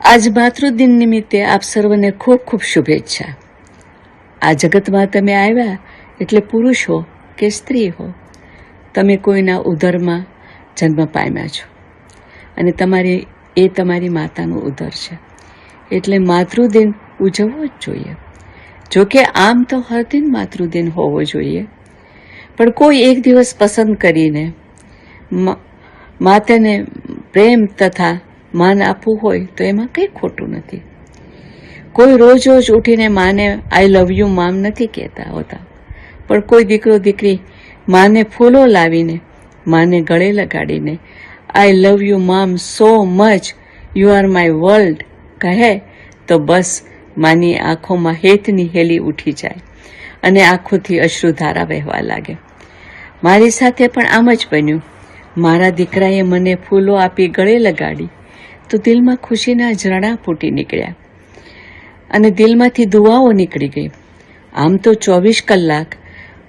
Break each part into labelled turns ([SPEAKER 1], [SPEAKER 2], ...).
[SPEAKER 1] આજ માતૃદિન નિમિત્તે આપ સર્વને ખૂબ ખૂબ શુભેચ્છા આ જગતમાં તમે આવ્યા એટલે પુરુષ હો કે સ્ત્રી હો તમે કોઈના ઉદરમાં જન્મ પામ્યા છો અને તમારી એ તમારી માતાનું ઉદર છે એટલે માતૃદિન ઉજવવો જ જોઈએ જો કે આમ તો હર દિન માતૃદિન હોવો જોઈએ પણ કોઈ એક દિવસ પસંદ કરીને માતાને પ્રેમ તથા માન આપવું હોય તો એમાં કંઈ ખોટું નથી. કોઈ રોજ રોજ ઉઠીને માને આઈ લવ યુ મામ નથી કહેતા હોતા. પણ કોઈ દીકરો, દીકરી માને ફૂલો લાવીને, માને ગળે લગાડીને I love you mom so much you are my world કહે, તો બસ માની આંખોમાં હેતની હેલી ઉઠી જાય અને આંખોથી અશ્રુધારા વહેવા લાગે. મારી સાથે પણ આમ જ બન્યું. મારા દીકરાએ મને ફૂલો આપી ગળે લગાડી. તો દિલમાં ખુશીના ઝરણા ફૂટી નીકળ્યા. અને દિલમાંથી દુવાઓ નીકળી ગઈ. આમ તો ચોવીસ કલાક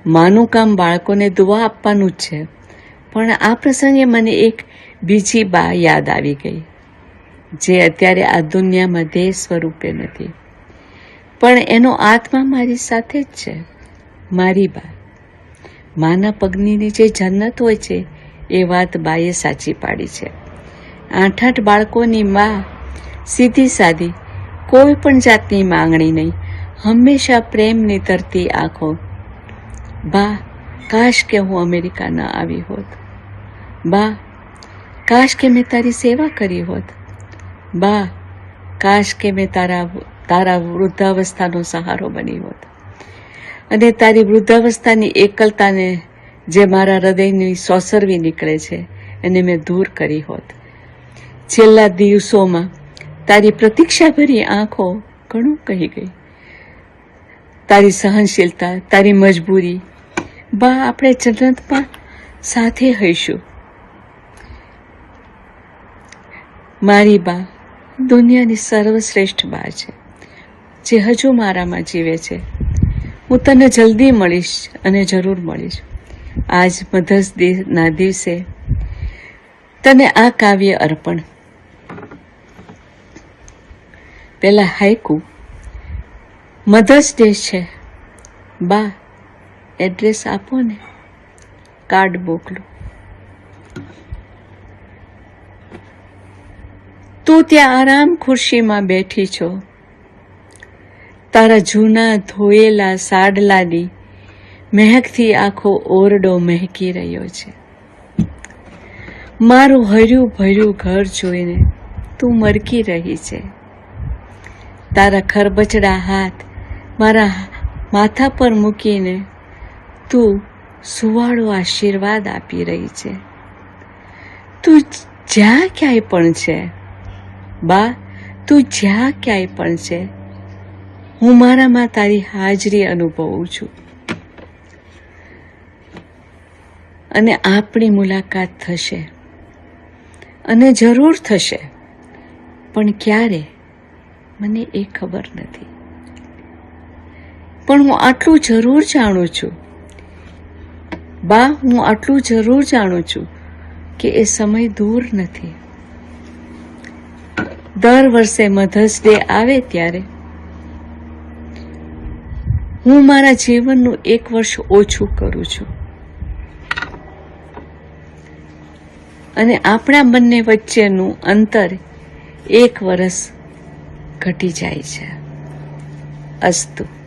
[SPEAKER 1] માનું કામ બાળકોને દુઆ આપવાનું જ છે. પણ આ પ્રસંગે મને એક બીજી બા યાદ આવી ગઈ, જે અત્યારે આ દુનિયામાં દેહ સ્વરૂપે નથી. પણ એનો આત્મા મારી સાથે જ છે, મારી બા. માના પગની જે જન્નત હોય છે, એ વાત બાએ સાચી પાડી છે. આઠ આઠ બાળકોની મા સીધી સાદી, કોઈ પણ જાતની માંગણી નહીં, હંમેશા પ્રેમની તરતી આંખો. બા, કાશ કે હું અમેરિકા ન આવી હોત. બા, કાશ કે મેં તારી સેવા કરી હોત. બા, કાશ કે મેં તારા તારા વૃદ્ધાવસ્થાનો સહારો બની હોત. અને તારી વૃદ્ધાવસ્થાની એકલતાને જે મારા હૃદયની સોસરવી નીકળે છે એને મેં દૂર કરી હોત. છેલ્લા દિવસોમાં તારી પ્રતીક્ષાભરી આંખો ઘણું કહી ગઈ. તારી સહનશીલતા, તારી મજબૂરી, બા, આપણે જન્નતમાં સાથે હઈશું. મારી બા દુનિયાની સર્વશ્રેષ્ઠ બા છે, જે હજુ મારામાં જીવે છે. હું તને જલ્દી મળીશ અને જરૂર મળીશ. આજ મધર્સ ડેના દિવસે તને આ કાવ્ય અર્પણ પેલા હાઈકુ મધર્સ ડે છે. બા એડ્રેસ આપો ને. કાર્ડ મોકલું. તું ત્યાં આરામ ખુરશીમાં બેઠી છો. તારા જૂના ધોયેલા સાડલાની મહેકથી આખો ઓરડો મહેકી રહ્યો છે. મારું હર્યું ભર્યું ઘર જોઈને તું મરકી રહી છે. તારા ખરબચડા હાથ મારા માથા પર મૂકીને તું સુવાળો આશીર્વાદ આપી રહી છે. તું જ્યાં ક્યાંય પણ છે, બા, તું જ્યાં ક્યાંય પણ છે, હું મારામાં તારી હાજરી અનુભવું છું. અને આપણી મુલાકાત થશે. અને જરૂર થશે. પણ ક્યારે? મને એ ખબર નથી. પણ હું આટલું જરૂર જાણું છું. બા, હું આટલું જરૂર જાણું છું કે એ સમય દૂર નથી. દર વર્ષે મધર્સ ડે આવે ત્યારે હું મારા જીવનનું એક વર્ષ ઓછું કરું છું. અને આપણા બંને વચ્ચેનું અંતર એક વર્ષ ઘટી જાય છે. અસ્તુ.